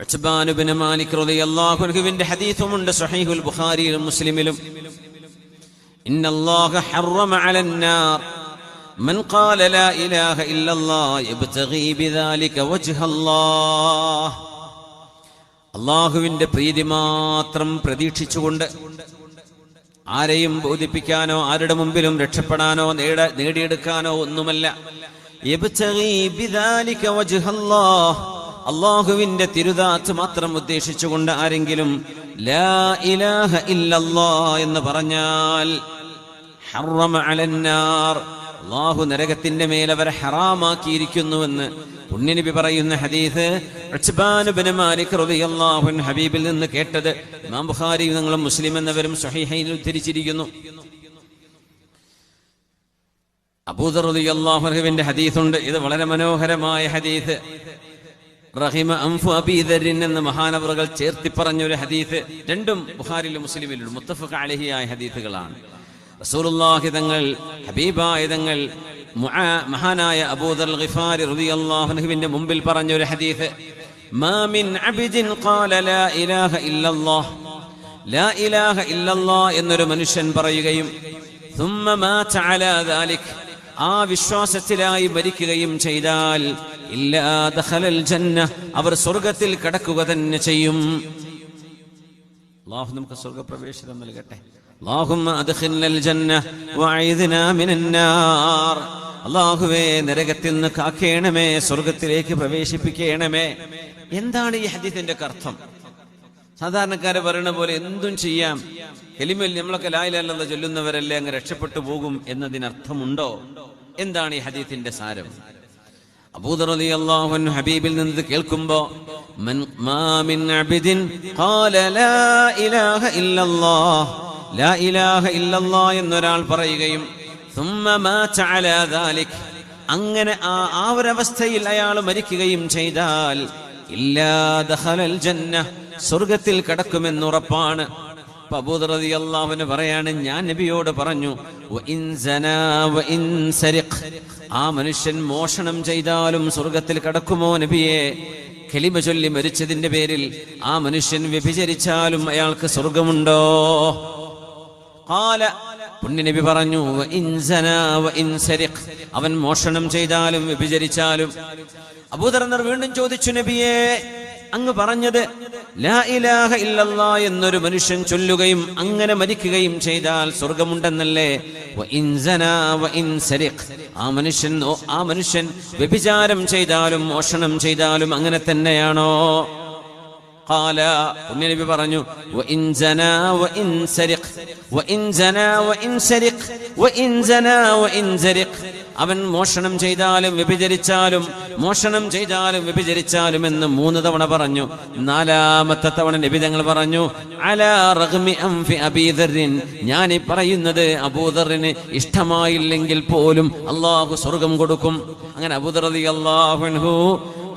ഉത്ബാനുബിന് മാലിക് റളിയല്ലാഹു അൻഹുവിന്റെ ഹദീസുമുണ്ട് സ്വഹീഹുൽ ബുഖാരിയിലും മുസ്ലിമിലും ഇന്നല്ലാഹ ഹറമ അലന്നാർ من قال لا إله إلا الله يبتغي بذلك وجه الله അള്ളാഹുവിന്റെ പ്രീതി മാത്രം പ്രതീക്ഷിച്ചുകൊണ്ട് ആരെയും ബോധിപ്പിക്കാനോ ആരുടെ മുമ്പിലും രക്ഷപ്പെടാനോ നേട നേടിയെടുക്കാനോ ഒന്നുമല്ല യബ്തഗി ബിദാലിക വജ്ഹല്ലാഹ്. അള്ളാഹുവിന്റെ തിരുതാത്ത് മാത്രം ഉദ്ദേശിച്ചുകൊണ്ട് ആരെങ്കിലും ലാ ഇലാഹ ഇല്ലല്ലാ എന്ന് പറഞ്ഞാൽ അലന്നാർ. അള്ളാഹു നരകത്തിന്റെ മേൽ അവരെ ഹറാമാക്കിയിരിക്കുന്നുവെന്ന് പുണ്യനബി പറയുന്ന ഹദീസ് മാലിക് റളിയല്ലാഹു ഹബീബിൽ നിന്ന് കേട്ടത്. ഇമാം ബുഖാരി നിങ്ങളും മുസ്ലിം എന്നവരും സ്വഹീഹൈനിൽ ഉദ്ധരിച്ചിരിക്കുന്നു. അബൂദർ റളിയല്ലാഹു അൻഹുവിന്റെ ഹദീസുണ്ട്. ഇത് വളരെ മനോഹരമായ ഹദീസ്. റഹിമ അംഫു അബീദരിൻ എന്ന മഹാനവറുകൾ ചേർത്തി പറഞ്ഞ ഒരു ഹദീസ് രണ്ടും ബുഖാരിലും മുസ്ലിമിലും മുത്തഫഖ അലഹിയായ ഹദീസുകളാണ് റസൂലുള്ളാഹി തങ്ങൾ ഹബീബായ തങ്ങൾ മുആ- മഹാനായ അബൂദർ ഗിഫാരി റളിയല്ലാഹു അൻഹുവിന്റെ മുമ്പിൽ പറഞ്ഞ ഒരു ഹദീസ് മാ മിൻ അബ്ദിൻ ഖാല ലാ ഇലാഹ ഇല്ലല്ലാഹ് ലാ ഇലാഹ ഇല്ലല്ലാഹ് എന്നൊരു മനുഷ്യൻ പറയുകയും ثم مات على ذلك ആ വിശ്വാസത്തിലായി മരിക്കുകയും ചെയ്താൽ ഇല്ലാ ദഖലൽ ജന്ന അവർ സ്വർഗത്തിൽ കടക്കുക തന്നെ ചെയ്യും അള്ളാഹു നമുക്ക് സ്വർഗപ്രവേശനം നൽകട്ടെ اللهم أدخلنا الجنة وأعيذنا من النار അള്ളാഹുവേ നരകത്തിൽ നിന്ന് കാക്കേണമേ സ്വർഗത്തിലേക്ക് പ്രവേശിപ്പിക്കണമേ എന്താണ് ഈ ഹദീസിന്റെ അർത്ഥം സാധാരണക്കാര് പറയുന്ന പോലെ എന്തും ചെയ്യാം എലിമൽ നമ്മളൊക്കെ ലായിലല്ലെന്ന് ചൊല്ലുന്നവരല്ലേ അങ്ങ് രക്ഷപ്പെട്ടു പോകും എന്നതിനർത്ഥമുണ്ടോ എന്താണ് ഈ ഹദീത്തിന്റെ സാരം അബൂദർ റളിയല്ലാഹു അൻഹു ഹബീബിൽ നിന്ന് ഇത് കേൾക്കുമ്പോ മൻ മാ മിൻ അബ്ദിൻ ഖാല ലാ ഇലാഹ ഇല്ലല്ലാഹ് ലാ ഇലാഹ ഇല്ലല്ലാഹ് എന്നൊരാൾ പറയുകയും ثم مات على ذلك അങ്ങനെ ആ ആ ഒരവസ്ഥയിൽ അയാൾ മരിക്കുകയും ചെയ്താൽ ഇല്ലാ ദഖലൽ ജന്ന സ്വർഗത്തിൽ കടക്കുമെന്നുറപ്പാണ് അപ്പൊ റളിയല്ലാഹു പറയാണ് ഞാൻ നബിയോട് പറഞ്ഞു. ആ മനുഷ്യൻ മോഷണം ചെയ്താലും സ്വർഗത്തിൽ കടക്കുമോ നബിയെ കെളിമ ചൊല്ലി മരിച്ചതിന്റെ പേരിൽ ആ മനുഷ്യൻ വ്യഭിചരിച്ചാലും അയാൾക്ക് സ്വർഗമുണ്ടോ ഖാല പുണ്യനബി പറഞ്ഞു. അവൻ മോഷണം ചെയ്താലും വ്യഭിചരിച്ചാലും അബൂദർന്നർ വീണ്ടും ചോദിച്ചു നബിയെ അങ്ങ് പറഞ്ഞത് ലാ ഇലാഹ ഇല്ലല്ലാ എന്നൊരു മനുഷ്യൻ ചൊല്ലുകയും അങ്ങനെ മരിക്കുകയും ചെയ്താൽ സ്വർഗമുണ്ടെന്നല്ലേ വ ഇൻ സനാ വ ഇൻ സരിഖ്. ആ മനുഷ്യൻ ഓ- ആ മനുഷ്യൻ വ്യഭിചാരം ചെയ്താലും മോഷണം ചെയ്താലും അങ്ങനെ തന്നെയാണോ قال പുണ്യനബി പറഞ്ഞു وإن زنا وإن سرق وإن زنا وإن سرق وإن زنا وإن سرق അവൻ മോഷണം ചെയ്താലും വ്യഭിചരിച്ചാലും മോഷണം ചെയ്താലും വ്യഭിചരിച്ചാലും എന്ന് മൂന്ന് തവണ പറഞ്ഞു. നാലാമത്തെ തവണ നിബിതങ്ങൾ പറഞ്ഞു ഞാൻ ഈ പറയുന്നത് അബൂദറിന് ഇഷ്ടമായില്ലെങ്കിൽ പോലും അള്ളാഹു സ്വർഗം കൊടുക്കും. അങ്ങനെ അബൂദർ അള്ളാഹു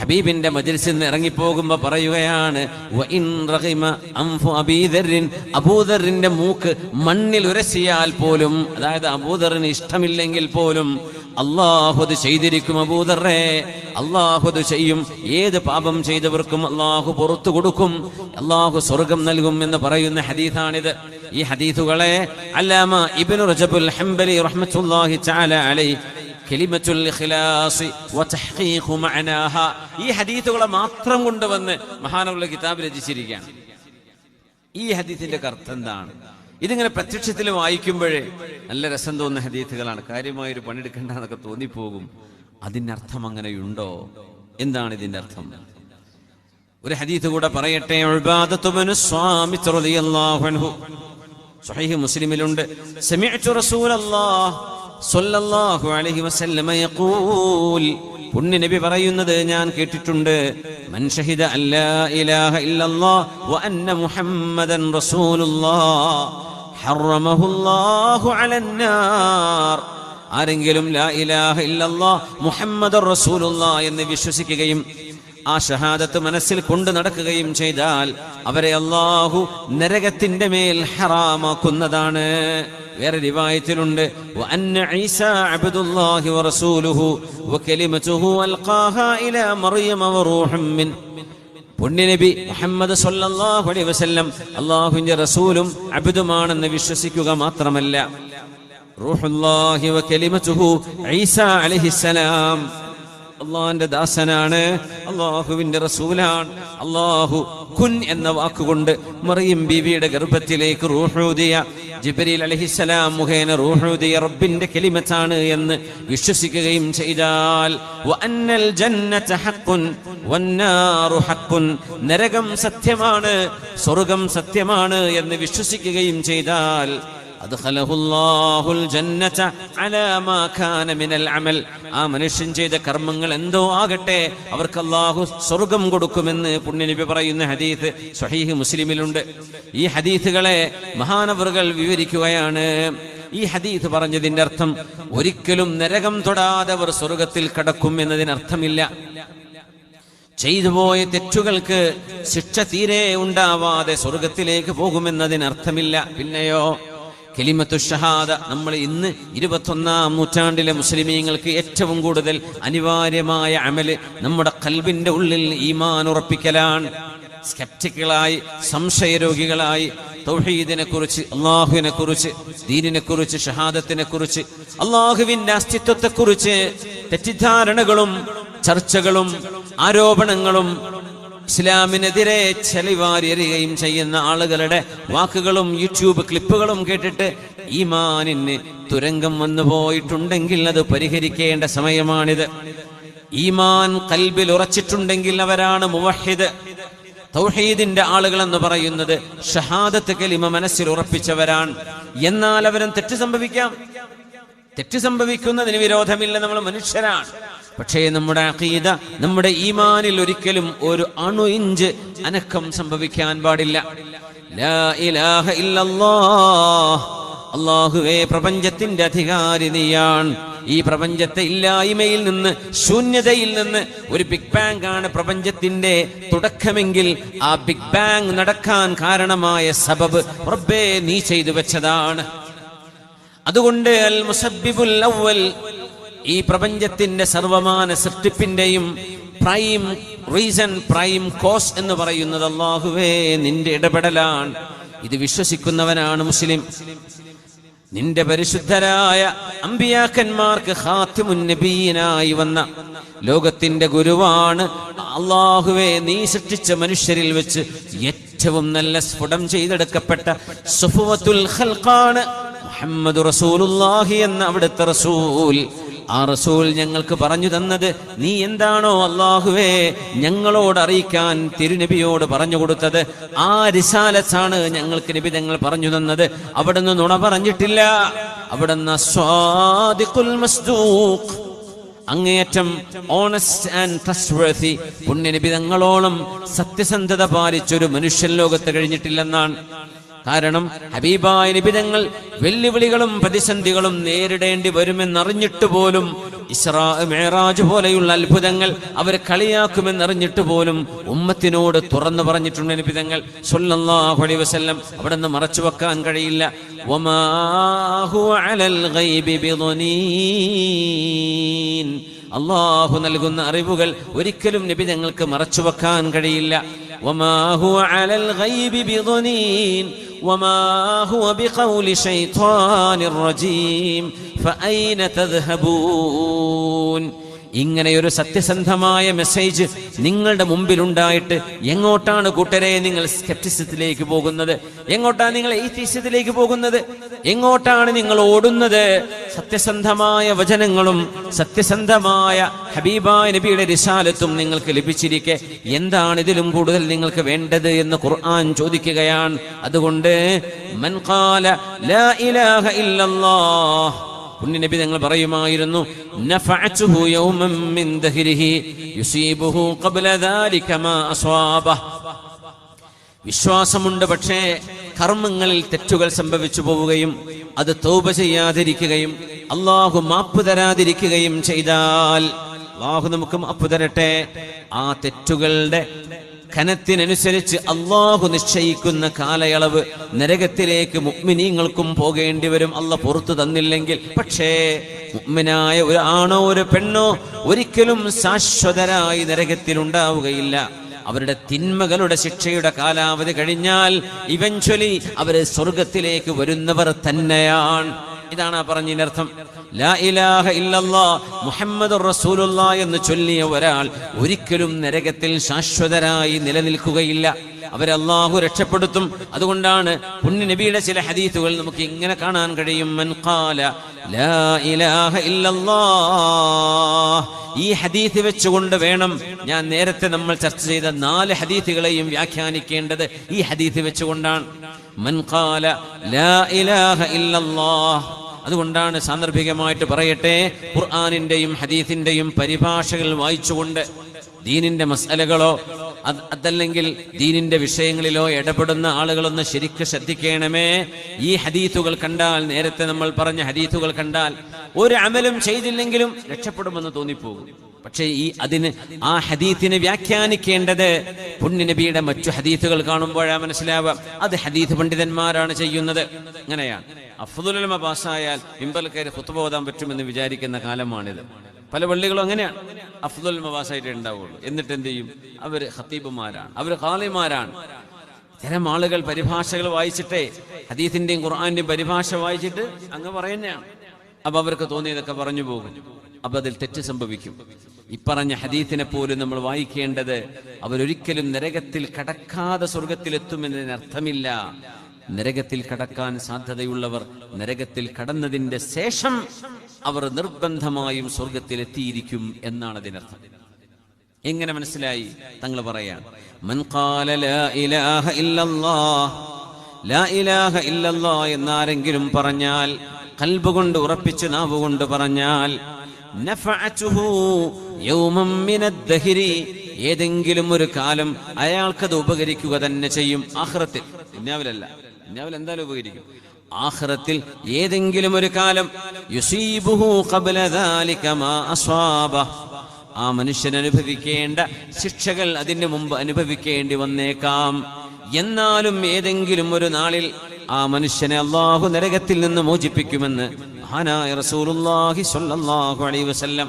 ഹബീബിന്റെ മജിൽസിൽ നിന്ന് ഇറങ്ങിപ്പോകുമ്പോ പറയുകയാണ് അബൂദറിന്റെ മൂക്ക് മണ്ണിൽ ഉരസിയാൽ പോലും അതായത് അബൂദറിന് ഇഷ്ടമില്ലെങ്കിൽ പോലും അള്ളാഹു അത് ചെയ്തിരിക്കും അബൂദറേ. അള്ളാഹുദ് ചെയ്യും. ഏത് പാപം ചെയ്തവർക്കും അള്ളാഹു പുറത്തു കൊടുക്കും. അള്ളാഹു സ്വർഗം നൽകും എന്ന് പറയുന്ന ഹദീഥാണിത് ഈ ഹദീസുകളെ അല്ലാമ ഇബ്നു റജബുൽ ഹംബലി ഇഖ്ലാസ് വതഹ്ഖീഖു മഅനാഹ. ഈ ഹദീസുകളെ മാത്രം കൊണ്ടുവന്ന് മഹാനുള്ള കിതാബ് രചിച്ചിരിക്കുകയാണ്. ഈ ഹദീസിന്റെ അർത്ഥം എന്താണ്? ഇതിങ്ങനെ പ്രത്യക്ഷത്തിൽ വായിക്കുമ്പോഴേ നല്ല രസം തോന്നുന്ന ഹദീത്തുകളാണ്. കാര്യമായ ഒരു പണിയെടുക്കണ്ട എന്നൊക്കെ തോന്നിപ്പോകും. അതിന്റെ അർത്ഥം അങ്ങനെയുണ്ടോ? എന്താണ് ഇതിന്റെ അർത്ഥം? ഒരു ഹദീത്ത് കൂടെ പറയട്ടെ. സ്വഹീഹ് മുസ്ലിമിലുണ്ട്. പുണ്യനബി പറയുന്നത് ഞാൻ കേട്ടിട്ടുണ്ട്. മൻ ഷഹിദ അല്ലാ ഇലാഹ ഇല്ലല്ലാഹ് വ അന്ന മുഹമ്മദൻ റസൂലുള്ളാഹ്. ഹറമഹുല്ലാഹു അലന്നാർ ആരെങ്കിലും ലാ ഇലാഹ ഇല്ലല്ലാഹ് മുഹമ്മദ് റസൂലുള്ളാഹ് എന്ന് വിശ്വസിക്കുകയും ആ ഷഹാദത്ത് മനസ്സിൽ കൊണ്ടു നടക്കുകയും ചെയ്താൽ അവരെ അള്ളാഹു നരകത്തിന്റെ മേൽ ഹറാമാക്കുന്നതാണ്. വേറെ റിവായത്തിലുണ്ട് വഅന്ന ഈസ അബ്ദുല്ലാഹി വറസൂലുഹു വകലിമതുഹു അൽഖാഹാ ഇലാ മറിയമ വറൂഹും മിൻ പുണ്യനബി മുഹമ്മദ് സല്ലല്ലാഹു അലൈഹി വസല്ലം അള്ളാഹുവിന്റെ റസൂലും അബിദുമാണെന്ന് വിശ്വസിക്കുക മാത്രമല്ല. റൂഹുല്ലാഹി വ കലിമതുഹു ഈസ അലൈഹിസ്സലാം അള്ളാഹിന്റെ ദാസനാണ്. അള്ളാഹുവിന്റെ റസൂലാണ്. അള്ളാഹു കുൻ എന്ന വാക്കുകൊണ്ട് മറിയം ബീവിയുടെ ഗർഭത്തിലേക്ക് റൂഹൂദിയ ജിബ്രീൽ അലഹിസലാം മുഖേന റൂഹൂദിയ റബ്ബിന്റെ കെലിമത്താണ് എന്ന് വിശ്വസിക്കുകയും ചെയ്താൽ നരകം സത്യമാണ് സ്വർഗം സത്യമാണ് എന്ന് വിശ്വസിക്കുകയും ചെയ്താൽ അദ്ഖലഹുല്ലാഹുൽ ജന്നത അലാ മാ കാന മിനൽ അമൽ. ആ മനുഷ്യൻ ചെയ്ത കർമ്മങ്ങൾ എന്തോ ആകട്ടെ അവർക്ക് അല്ലാഹു സ്വർഗം കൊടുക്കുമെന്ന് പുണ്യനബി പറയുന്ന ഹദീസ് സ്വഹീഹ് മുസ്ലിമിലുണ്ട്. ഈ ഹദീസുകളെ മഹാനവറുകൾ വിവരിക്കുകയാണ്. ഈ ഹദീസ് പറഞ്ഞതിന്റെ അർത്ഥം ഒരിക്കലും നരകം തൊടാതെ അവർ സ്വർഗത്തിൽ കടക്കും എന്നതിനർത്ഥമില്ല. ചെയ്തുപോയ തെറ്റുകൾക്ക് ശിക്ഷ തീരെ ഉണ്ടാവാതെ സ്വർഗത്തിലേക്ക് പോകുമെന്നതിനർത്ഥമില്ല. പിന്നെയോ കെലിമത്തു ഷഹാദ നമ്മൾ ഇന്ന് ഇരുപത്തൊന്നാം നൂറ്റാണ്ടിലെ മുസ്ലിമീങ്ങൾക്ക് ഏറ്റവും കൂടുതൽ അനിവാര്യമായ അമൽ നമ്മുടെ കൽബിന്റെ ഉള്ളിൽ ഈമാൻ ഉറപ്പിക്കലാണ്. സ്കെപ്റ്റിക്കുകളായി സംശയരോഗികളായി തൗഹീദിനെ കുറിച്ച് അള്ളാഹുവിനെ കുറിച്ച് ദീനിനെ കുറിച്ച് ഷഹാദത്തിനെ കുറിച്ച് അള്ളാഹുവിന്റെ അസ്തിത്വത്തെ കുറിച്ച് തെറ്റിദ്ധാരണകളും ചർച്ചകളും ആരോപണങ്ങളും ഇസ്ലാമിനെതിരെ ചെളിവാരിയറിയുകയും ചെയ്യുന്ന ആളുകളുടെ വാക്കുകളും യൂട്യൂബ് ക്ലിപ്പുകളും കേട്ടിട്ട് ഈമാനിന് തുരങ്കം വന്നു പോയിട്ടുണ്ടെങ്കിൽ അത് പരിഹരിക്കേണ്ട സമയമാണിത്. ഈമാൻ കൽബിൽ ഉറച്ചിട്ടുണ്ടെങ്കിൽ അവരാണ് മുവഹിദ്. തൗഹീദിന്റെ ആളുകൾ എന്ന് പറയുന്നത് ഷഹാദത്ത് കലിമ മനസ്സിൽ ഉറപ്പിച്ചവരാണ്. എന്നാൽ അവരും തെറ്റ് സംഭവിക്കാം. തെറ്റ് സംഭവിക്കുന്നതിന് വിരോധമില്ല നമ്മൾ മനുഷ്യരാണ്. പക്ഷേ നമ്മുടെ അഖീദ നമ്മുടെ ഈമാനിൽ ഒരിക്കലും ഒരു അണു ഇഞ്ച് അനക്കം സംഭവിക്കാൻ പാടില്ല. അള്ളാഹുവേ പ്രപഞ്ചത്തിന്റെ അധികാരി നീയാണ്. ഈ പ്രപഞ്ചത്തെ ഇല്ലായ്മയിൽ നിന്ന് ശൂന്യതയിൽ നിന്ന് ഒരു ബിഗ് ബാങ് ആണ് പ്രപഞ്ചത്തിന്റെ തുടക്കമെങ്കിൽ ആ ബിഗ് ബാങ് നടക്കാൻ കാരണമായ സബബ് റബ്ബേ നീ ചെയ്തു വെച്ചതാണ്. അതുകൊണ്ട് അൽ മുസബിബുൽ അവൽ ഈ പ്രപഞ്ചത്തിന്റെ സർവമാന സൃഷ്ടിപ്പിന്റെയും പ്രൈം റീസൺ പ്രൈം കോസ് എന്ന് പറയുന്നത് അള്ളാഹുവേ നിന്റെ ഇടപെടലാണ്. ഇത് വിശ്വസിക്കുന്നവനാണ് മുസ്ലിം. നിന്റെ പരിശുദ്ധരായ അമ്പിയാക്കന്മാർക്ക് ഹാത്തിമുന്നബീനായി വന്ന ലോകത്തിന്റെ ഗുരുവാണ് അള്ളാഹുവെ നീ സൃഷ്ടിച്ച മനുഷ്യരിൽ വെച്ച് ഏറ്റവും നല്ല സ്ഫുടം ചെയ്തെടുക്കപ്പെട്ട സുഫുവത്തുൽ ഖൽഖാണ് മുഹമ്മദ് റസൂലുള്ളാഹി എന്ന അവിടുത്തെ റസൂൽ. ആ റസൂൽ ഞങ്ങൾക്ക് പറഞ്ഞു തന്നത് നീ എന്താണോ അള്ളാഹുവേ ഞങ്ങളോട് അറിയിക്കാൻ തിരുനബിയോട് പറഞ്ഞു കൊടുത്തത് ആ റിസാലസാണ് ഞങ്ങൾക്ക് നബി ഞങ്ങൾ പറഞ്ഞു തന്നത്. അവിടുന്ന് നുണ പറഞ്ഞിട്ടില്ല. അവിടുന്ന് അങ്ങേയറ്റം ഓണസ്റ്റ് ആൻഡ് ട്രസ്റ്റ് വേർത്തി തങ്ങളോളം സത്യസന്ധത പാലിച്ചൊരു മനുഷ്യൻ ലോകത്ത് കഴിഞ്ഞിട്ടില്ലെന്നാണ്. കാരണം ഹബീബായ നിബിതങ്ങൾ വെല്ലുവിളികളും പ്രതിസന്ധികളും നേരിടേണ്ടി വരുമെന്നറിഞ്ഞിട്ട് പോലും ഇസ്രാ മേറാജ് പോലെയുള്ള അത്ഭുതങ്ങൾ അവർ കളിയാക്കുമെന്നറിഞ്ഞിട്ട് പോലും ഉമ്മത്തിനോട് തുറന്നു പറഞ്ഞിട്ടുണ്ട് നിബിതങ്ങൾ. അലൈഹി വസല്ലം. അവിടെ നിന്ന് മറച്ചു വെക്കാൻ കഴിയില്ല. അള്ളാഹു നൽകുന്ന അറിവുകൾ ഒരിക്കലും നബി ഞങ്ങൾക്ക് മറച്ചു വെക്കാൻ കഴിയില്ല. وما هو على الغيب بضنين وما هو بقول شيطان رجيم فأين تذهبون ഇങ്ങനെ ഒരു സത്യസന്ധമായ മെസ്സേജ് നിങ്ങളുടെ മുമ്പിലുണ്ടായിട്ട് എങ്ങോട്ടാണ് കൂട്ടരെ നിങ്ങൾ സ്കെപ്റ്റിസത്തിലേക്ക് പോകുന്നത്? എങ്ങോട്ടാണ് നിങ്ങൾ എയ്ത്തീസ്യത്തിലേക്ക് പോകുന്നത്? എങ്ങോട്ടാണ് നിങ്ങൾ ഓടുന്നത്? സത്യസന്ധമായ വചനങ്ങളും സത്യസന്ധമായ ഹബീബായ നബിയുടെ റിസാലത്തും നിങ്ങൾക്ക് ലഭിച്ചിരിക്കെ എന്താണ് ഇതിലും കൂടുതൽ നിങ്ങൾക്ക് വേണ്ടത് എന്ന് ഖുർആൻ ചോദിക്കുകയാണ്. അതുകൊണ്ട് മൻ ഖാല ലാ ഇലാഹ ഇല്ലല്ലാഹ് പുണ്യനബി ഞങ്ങൾ പറയുമായിരുന്നു വിശ്വാസമുണ്ട് പക്ഷേ കർമ്മങ്ങളിൽ തെറ്റുകൾ സംഭവിച്ചു പോവുകയും അത് തൗബ ചെയ്യാതിരിക്കുകയും അള്ളാഹു മാപ്പ് തരാതിരിക്കുകയും ചെയ്താൽ അള്ളാഹു നമുക്ക് മാപ്പ് തരട്ടെ? ആ തെറ്റുകളുടെ കനത്തിനനുസരിച്ച് അള്ളാഹു നിശ്ചയിക്കുന്ന കാലയളവ് നരകത്തിലേക്ക് മുഗ്മിനീങ്ങൾക്കും പോകേണ്ടി വരും. അല്ല പുറത്തു തന്നില്ലെങ്കിൽ പക്ഷേ മുഗ്മിനായ ഒരു ആണോ ഒരു പെണ്ണോ ഒരിക്കലും ശാശ്വതരായി നരകത്തിലുണ്ടാവുകയില്ല. അവരുടെ തിന്മകളുടെ ശിക്ഷയുടെ കാലാവധി കഴിഞ്ഞാൽ ഇവഞ്ച്വലി അവരെ സ്വർഗത്തിലേക്ക് വരുന്നവർ തന്നെയാണ്. ഇതാണ് പറഞ്ഞതിനർത്ഥം ലാ ഇലാഹ ഇല്ലല്ലാ മുഹമ്മദ് റസൂലുള്ള എന്ന് ചൊല്ലിയ ഒരാൾ ഒരിക്കലും നരകത്തിൽ ശാശ്വതരായി നിലനിൽക്കുകയില്ല. അവരെ അള്ളാഹു രക്ഷപ്പെടുത്തും. അതുകൊണ്ടാണ് പുണ്യ നബിയുടെ ചില ഹദീത്തുകൾ നമുക്ക് ഇങ്ങനെ കാണാൻ കഴിയും. ലാ ഇലാഹ ഇല്ലല്ലാഹ്. ഈ ഹദീത്ത് വെച്ചുകൊണ്ട് വേണം ഞാൻ നേരത്തെ നമ്മൾ ചർച്ച ചെയ്ത നാല് ഹദീത്തുകളെയും വ്യാഖ്യാനിക്കേണ്ടത് ഈ ഹദീത്ത് വെച്ചുകൊണ്ടാണ്. ലാ ഇലാഹ ഇല്ലല്ലാഹ്. അതുകൊണ്ടാണ് സാന്ദർഭികമായിട്ട് പറയട്ടെ ഖുർആാനിന്റെയും ഹദീസിന്റെയും പരിഭാഷകൾ വായിച്ചുകൊണ്ട് ദീനിന്റെ മസലകളോ അതല്ലെങ്കിൽ ദീനിന്റെ വിഷയങ്ങളിലോ ഇടപെടുന്ന ആളുകളൊന്ന് ശരിക്ക് ശ്രദ്ധിക്കണമേ. ഈ ഹദീത്തുകൾ കണ്ടാൽ നേരത്തെ നമ്മൾ പറഞ്ഞ ഹദീത്തുകൾ കണ്ടാൽ ഒരു അമലും ചെയ്തില്ലെങ്കിലും രക്ഷപ്പെടുമെന്ന് തോന്നിപ്പോകും. പക്ഷേ ഈ അതിന് ആ ഹദീത്തിനെ വ്യാഖ്യാനിക്കേണ്ടത് പുണ്യനബിയുടെ മറ്റു ഹദീത്തുകൾ കാണുമ്പോഴാ മനസ്സിലാവാം അത് ഹദീത്ത് പണ്ഡിതന്മാരാണ് ചെയ്യുന്നത്. അങ്ങനെയാണ്. അഫ്ദുൽ പാസ്സായാൽ മിമ്പൽ കയറി കുത്തുബ ഓതാൻ പറ്റുമെന്ന് വിചാരിക്കുന്ന കാലമാണിത്. പല പള്ളികളും അങ്ങനെയാണ്. അഫ്ദുൽ മവാസായിട്ട് ഉണ്ടാവുള്ളൂ. എന്നിട്ട് എന്ത് ചെയ്യും? അവർ ഹത്തീബുമാരാണ് അവർ ഖാലിമാരാണ്. ചില ആളുകൾ പരിഭാഷകൾ വായിച്ചിട്ടേ ഹദീസിന്റെയും ഖുർആാന്റെയും പരിഭാഷ വായിച്ചിട്ട് അങ്ങ് പറയുന്നതാണ്. അപ്പൊ അവർക്ക് തോന്നിയതൊക്കെ പറഞ്ഞു പോകും. അപ്പൊ അതിൽ തെറ്റ് സംഭവിക്കും. ഇപ്പറഞ്ഞ ഹദീത്തിനെ പോലും നമ്മൾ വായിക്കേണ്ടത് അവരൊരിക്കലും നരകത്തിൽ കടക്കാതെ സ്വർഗത്തിലെത്തുമെന്നതിന് അർത്ഥമില്ല നരകത്തിൽ കടക്കാൻ സാധ്യതയുള്ളവർ നരകത്തിൽ കടന്നതിന്റെ ശേഷം അവർ നിർബന്ധമായും സ്വർഗത്തിലെത്തിയിരിക്കും എന്നാണ് അതിനർത്ഥം. എങ്ങനെ മനസ്സിലായി? തങ്ങൾ പറയാൻ എന്നാരെങ്കിലും പറഞ്ഞാൽ കൽബ് കൊണ്ട് ഉറപ്പിച്ച് നാവ് കൊണ്ട് പറഞ്ഞാൽ ഏതെങ്കിലും ഒരു കാലം അയാൾക്കത് ഉപകരിക്കുക തന്നെ ചെയ്യും ആഹ്റത്തിൽ. ദുനിയാവിലല്ല ദുനിയാവിൽ എന്തായാലും ഉപകരിക്കും. ആഖിറത്തിൽ ഏതെങ്കിലും ഒരു കാലം യുസീബുഹു അസ്വാബഹ് ആ മനുഷ്യൻ അനുഭവിക്കേണ്ട ശിക്ഷകൾ അതിന് മുമ്പ് അനുഭവിക്കേണ്ടി വന്നേക്കാം. എന്നാലും ഏതെങ്കിലും ഒരു നാളിൽ ആ മനുഷ്യനെ അള്ളാഹു നരകത്തിൽ നിന്ന് മോചിപ്പിക്കുമെന്ന് മഹാനായ റസൂലുള്ളാഹി സ്വല്ലല്ലാഹു അലൈഹി വസല്ലം